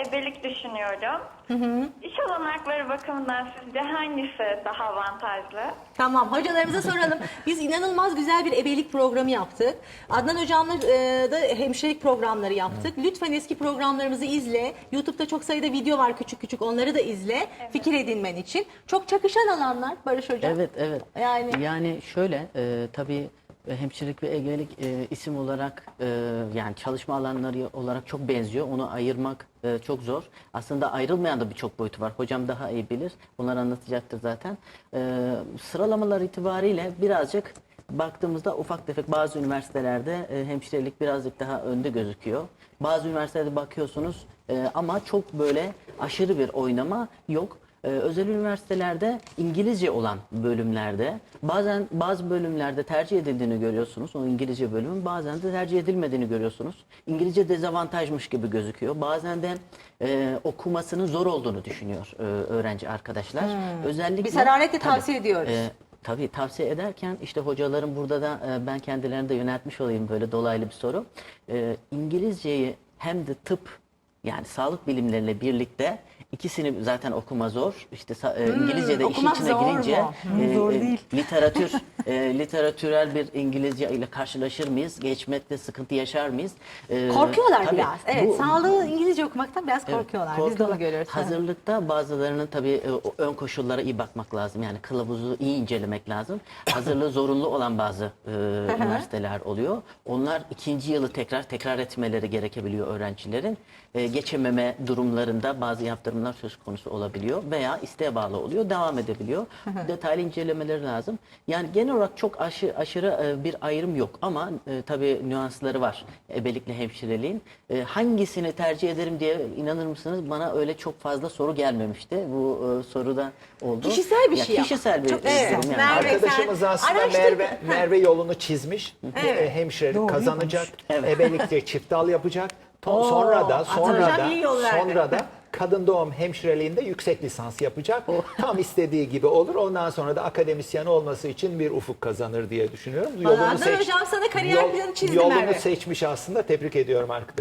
ebelik düşünüyorum. İş olanakları bakımından sizce hangisi daha avantajlı? Tamam hocalarımıza soralım. Biz inanılmaz güzel bir ebelik programı yaptık. Adnan hocamla e, da hemşirelik programları yaptık. Lütfen eski programlarımızı izle. YouTube'da çok sayıda video var küçük küçük onları da izle. Fikir edinmen için. Çok çakışan alanlar Barış hocam. Evet, evet. Yani- Yani şöyle, e, tabii hemşirelik ve egelik e, isim olarak e, yani çalışma alanları olarak çok benziyor. Onu ayırmak e, çok zor. Aslında ayrılmayan da birçok boyutu var. Hocam daha iyi bilir. Bunları anlatacaktır zaten. E, sıralamalar itibariyle birazcık baktığımızda ufak tefek bazı üniversitelerde e, hemşirelik birazcık daha önde gözüküyor. Bazı üniversitelerde bakıyorsunuz e, ama çok böyle aşırı bir oynama yok. Ee, özel üniversitelerde İngilizce olan bölümlerde bazen bazı bölümlerde tercih edildiğini görüyorsunuz. O İngilizce bölümün bazen de tercih edilmediğini görüyorsunuz. İngilizce dezavantajmış gibi gözüküyor. Bazen de e, okumasının zor olduğunu düşünüyor e, öğrenci arkadaşlar. Özellikle Hmm. Biz hararetle Tabii, tavsiye ediyoruz. e, Tabii tavsiye ederken işte hocaların burada da e, ben kendilerine de yöneltmiş olayım böyle dolaylı bir soru. E, İngilizceyi hem de tıp yani sağlık bilimleriyle birlikte ikisini zaten okuma zor. İşte e, İngilizce de işin okumak içine zor mu? girince e, zor e, değil. literatür e, literatürel bir İngilizce ile karşılaşır mıyız? Geçmekte sıkıntı yaşar mıyız? E, Korkuyorlar tabii biraz. Evet, bu- sağlığı İngilizce okumaktan biraz korkuyorlar. Biz de onu Korkuyorlar. görüyoruz. Hazırlıkta bazılarının tabii e, o ön koşullara iyi bakmak lazım. Yani kılavuzu iyi incelemek lazım. Hazırlığı zorunlu olan bazı e, üniversiteler oluyor. Onlar ikinci yılı tekrar tekrar etmeleri gerekebiliyor öğrencilerin. E, geçememe durumlarında bazı yaptırımlar söz konusu olabiliyor veya isteğe bağlı oluyor. Devam edebiliyor. Detaylı incelemeleri lazım. Yani genel olarak çok aşı, aşırı e, bir ayrım yok ama e, tabii nüansları var. Ebelikle hemşireliğin. E, hangisini tercih ederim diye inanır mısınız? Bana öyle çok fazla soru gelmemişti. Bu e, soruda oldu. Kişisel bir Ya, şey ama. Kişisel bir Çok- durum evet. yani. Merve, Arkadaşımız sen aslında Merve. Merve yolunu çizmiş. Evet. E, Hemşirelik Doğru kazanacak. Evet. Ebelikte çift dal yapacak. Oo, sonra da sonra da sonra da kadın doğum hemşireliğinde yüksek lisans yapacak. Tam istediği gibi olur. Ondan sonra da akademisyen olması için bir ufuk kazanır diye düşünüyorum. Vallahi Adnan Hocam sana kariyer planı çizdi Yolunu Merve. seçmiş aslında. Tebrik ediyorum arkadaşım.